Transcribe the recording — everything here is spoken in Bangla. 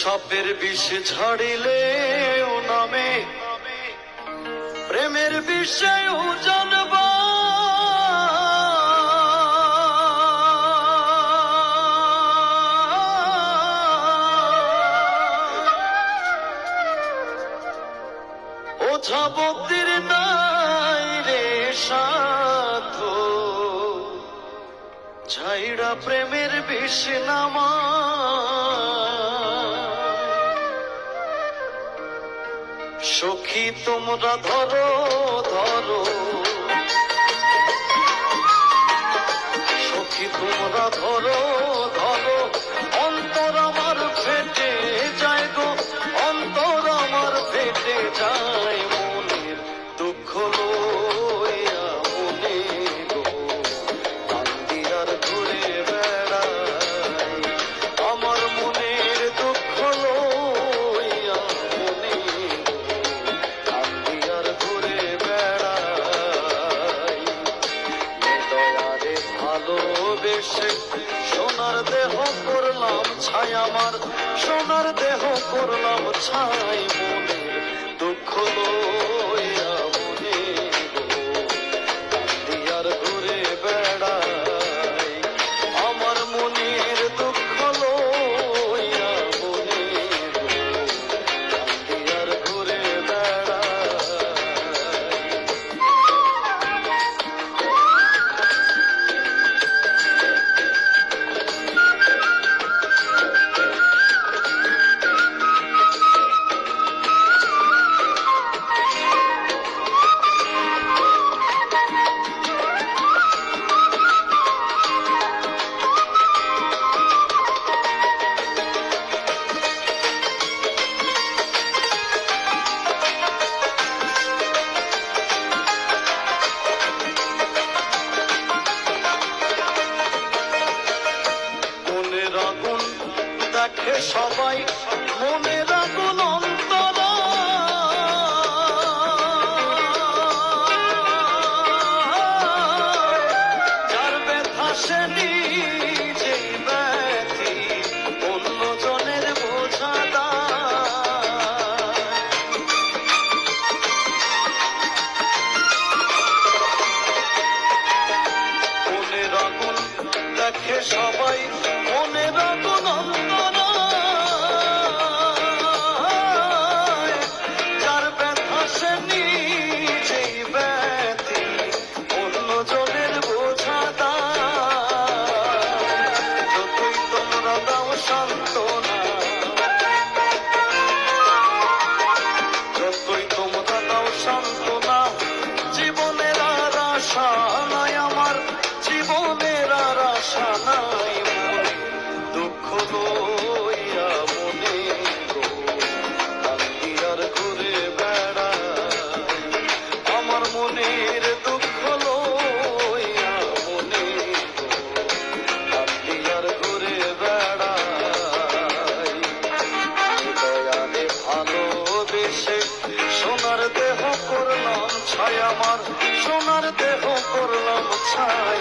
সাপের বিষ ঝাড়িলে ও নামে। প্রেমের বিষয় ও জানবা ওঝা বক্তির নাই রে সাধু। ঝাইড়া প্রেমের বিষ নামা। সখী তোমরা ধরো ধরো। করলাম ছাই আমার সোনার দেহ করলাম ছাই মনের দুঃখ সবাই মনে রাখুন অন্তর। যার ব্যথা সে দাও সান্ত্বনা। যতই তোমরা দাও সান্ত্বনা জীবনের আর আশা ভালোবেসে সোনার দেহ করলাম ছায় আমার। সোনার দেহ করলাম ছাই